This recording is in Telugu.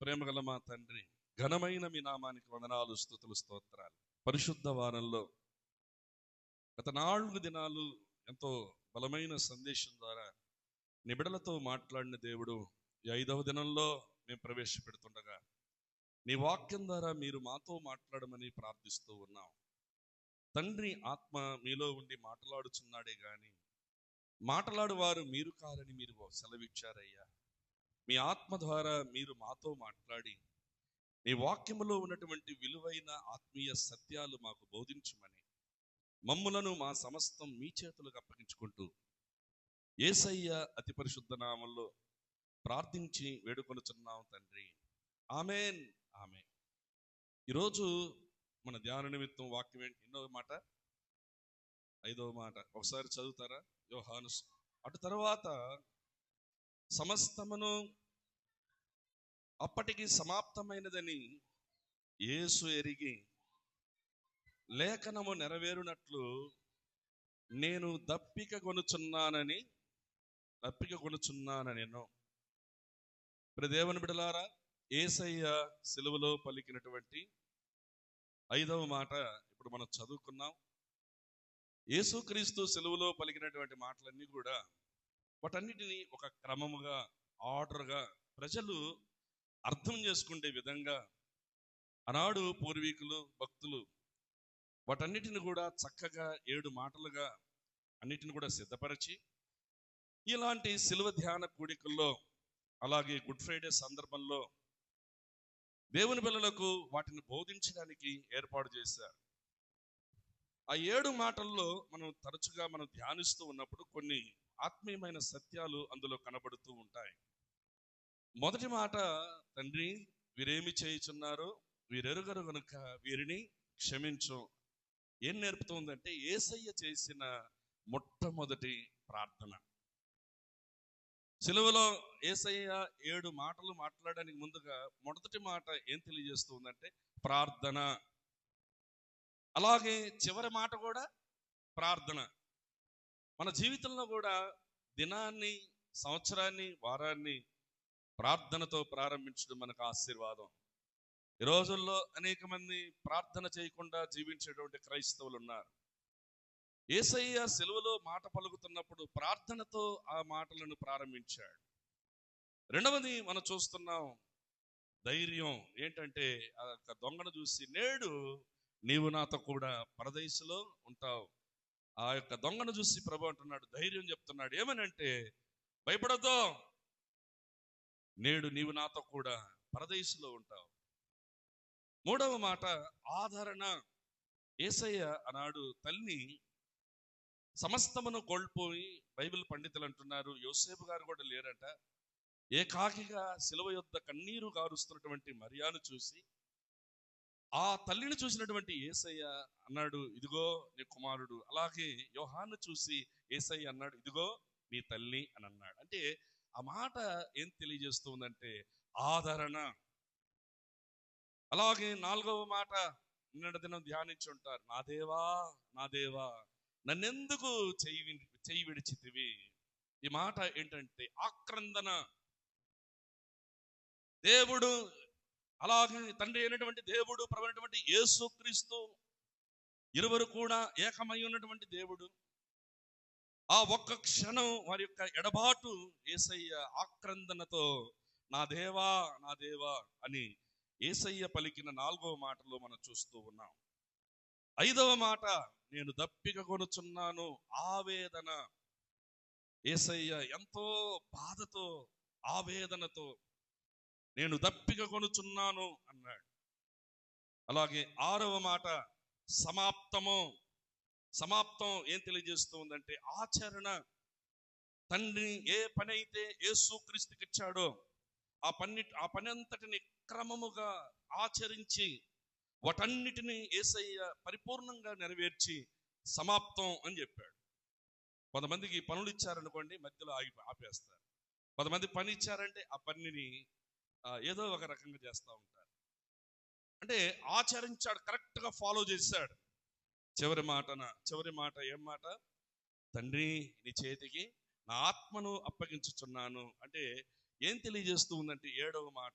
ప్రేమగల మా తండ్రి ఘనమైన మీ నామానికి వందనాలు స్థుతులు స్తోత్రాలు. పరిశుద్ధ వారంలో గత నాలుగు దినాలు ఎంతో బలమైన సందేశం ద్వారా నిబిడలతో మాట్లాడిన దేవుడు ఈ ఐదవ దినంలో మేము ప్రవేశపెడుతుండగా నీ వాక్యం ద్వారా మీరు మాతో మాట్లాడమని ప్రార్థిస్తూ ఉన్నాం. తండ్రి ఆత్మ మీలో ఉండి మాట్లాడుచున్నాడే గాని మాట్లాడువారు మీరు కారని మీరు సెలవిచ్చారయ్యా. మీ ఆత్మ ద్వారా మీరు మాతో మాట్లాడి మీ వాక్యములో ఉన్నటువంటి విలువైన ఆత్మీయ సత్యాలు మాకు బోధించమని మమ్ములను మా సమస్తం మీ చేతులకు అప్పగించుకుంటూ ఏసయ్య అతి పరిశుద్ధ నామంలో ప్రార్థించి వేడుకొనుచున్నాం తండ్రి. ఆమెన్. ఆమె ఈరోజు మన ధ్యాన నిమిత్తం వాక్యం ఏంటి? ఎన్నో మాట? ఐదవ మాట. ఒకసారి చదువుతారా? యోహాను అటు తర్వాత సమస్తమును అప్పటికి సమాప్తమైనదని యేసు ఎరిగి లేఖనము నెరవేరునట్లు నేను దప్పిక కొనుచున్నానని దప్పిక కొనుచున్నానని ప్రదేవని బిడలారా ఏసయ్య సెలవులో పలికినటువంటి ఐదవ మాట ఇప్పుడు మనం చదువుకున్నాం. యేసుక్రీస్తు సెలవులో పలికినటువంటి మాటలన్నీ కూడా వాటన్నిటిని ఒక క్రమముగా ఆర్డర్గా ప్రజలు అర్థం చేసుకునే విధంగా ఆనాడు పూర్వీకులు భక్తులు వాటన్నిటిని కూడా చక్కగా ఏడు మాటలుగా అన్నిటిని కూడా సిద్ధపరిచి ఇలాంటి శిలువ ధ్యాన కూడికల్లో అలాగే గుడ్ ఫ్రైడే సందర్భంలో దేవుని పిల్లలకు వాటిని బోధించడానికి ఏర్పాటు చేశారు. ఆ ఏడు మాటల్లో మనం తరచుగా మనం ధ్యానిస్తూ ఉన్నప్పుడు కొన్ని ఆత్మీయమైన సత్యాలు అందులో కనబడుతూ ఉంటాయి. మొదటి మాట తండ్రి వీరేమి చేయుచున్నారు వీరెరుగరు కనుక వీరిని క్షమించు. ఏం నేర్పుతుందంటే ఏసయ్య చేసిన మొట్టమొదటి ప్రార్థన. సిలువలో ఏసయ్య ఏడు మాటలు మాట్లాడడానికి ముందుగా మొదటి మాట ఏం తెలియజేస్తుందంటే ప్రార్థన. అలాగే చివరి మాట కూడా ప్రార్థన. మన జీవితంలో కూడా దినాన్ని సంవత్సరాన్ని వారాన్ని ప్రార్థనతో ప్రారంభించడం మనకు ఆశీర్వాదం. ఈ రోజుల్లో అనేక మంది ప్రార్థన చేయకుండా జీవించేటువంటి క్రైస్తవులు ఉన్నారు. ఏసయ్య సెలవులో మాట పలుకుతున్నప్పుడు ప్రార్థనతో ఆ మాటలను ప్రారంభించాడు. రెండవది మనం చూస్తున్నాం ధైర్యం. ఏంటంటే ఆ యొక్క దొంగను చూసి నేడు నీవు నాతో కూడా పరదేశలో ఉంటావు. ఆ యొక్క దొంగను చూసి ప్రభు అంటున్నాడు ధైర్యం చెప్తున్నాడు. ఏమనంటే భయపడద్దు. నేడు నీవు నాతో కూడా పరదేశంలో ఉంటావు. మూడవ మాట ఆదరణ. ఏసయ్య అన్నాడు తల్లి సమస్తమును కోల్పోయి బైబిల్ పండితులు అంటున్నారు. యోసేపు గారు కూడా లేరట. ఏకాకిగా శిలవ యొద్ద కన్నీరు కారుస్తున్నటువంటి మర్యాను చూసి ఆ తల్లిని చూసినటువంటి ఏసయ్య అన్నాడు ఇదిగో నీ కుమారుడు. అలాగే యోహాను చూసి ఏసయ్య అన్నాడు ఇదిగో నీ తల్లి అని అన్నాడు. అంటే ఆ మాట ఏం తెలియజేస్తుందంటే ఆదరణ. అలాగే నాలుగవ మాట నిన్నటి దినం ధ్యానించుంటారు నా దేవా నా దేవా నన్నెందుకు చెయ్యి వి- చెయ్యి విడిచితివి? ఈ మాట ఏంటంటే ఆక్రందన. దేవుడు అలాగే తండ్రి అయినటువంటి దేవుడు ప్రవైనటువంటి యేసుక్రీస్తు ఇరువురు కూడా ఏకమై ఉన్నటువంటి దేవుడు. ఆ ఒక్క క్షణం వారి యొక్క ఎడబాటు ఏసయ్య ఆక్రందనతో నా దేవా నా దేవా అని ఏసయ్య పలికిన నాలుగవ మాటలో మనం చూస్తూ ఉన్నాం. ఐదవ మాట నేను దప్పిక కొనుచున్నాను ఆవేదన. ఏసయ్య ఎంతో బాధతో ఆవేదనతో నేను దప్పిక కొనుచున్నాను అన్నాడు. అలాగే ఆరవ మాట సమాప్తము. సమాప్తం ఏం తెలియజేస్తుందంటే ఆచరణ. తండ్రి ఏ పని అయితే యేసుక్రీస్తుకి ఇచ్చాడో ఆ పని ఆ పని అంతటిని క్రమముగా ఆచరించి వాటన్నిటిని ఏసయ్య పరిపూర్ణంగా నెరవేర్చి సమాప్తం అని చెప్పాడు. కొంతమందికి పనులు ఇచ్చారనుకోండి మధ్యలో ఆగి ఆపేస్తారు. కొంతమంది పని ఇచ్చారంటే ఆ పనిని ఏదో ఒక రకంగా చేస్తూ ఉంటారు. అంటే ఆచరించాడు కరెక్ట్గా ఫాలో చేశాడు. చివరి మాటన చివరి మాట ఏం మాట? తండ్రి నీ చేతికి నా ఆత్మను అప్పగించుచున్నాను. అంటే ఏం తెలియజేస్తూ ఉందంటే ఏడవ మాట.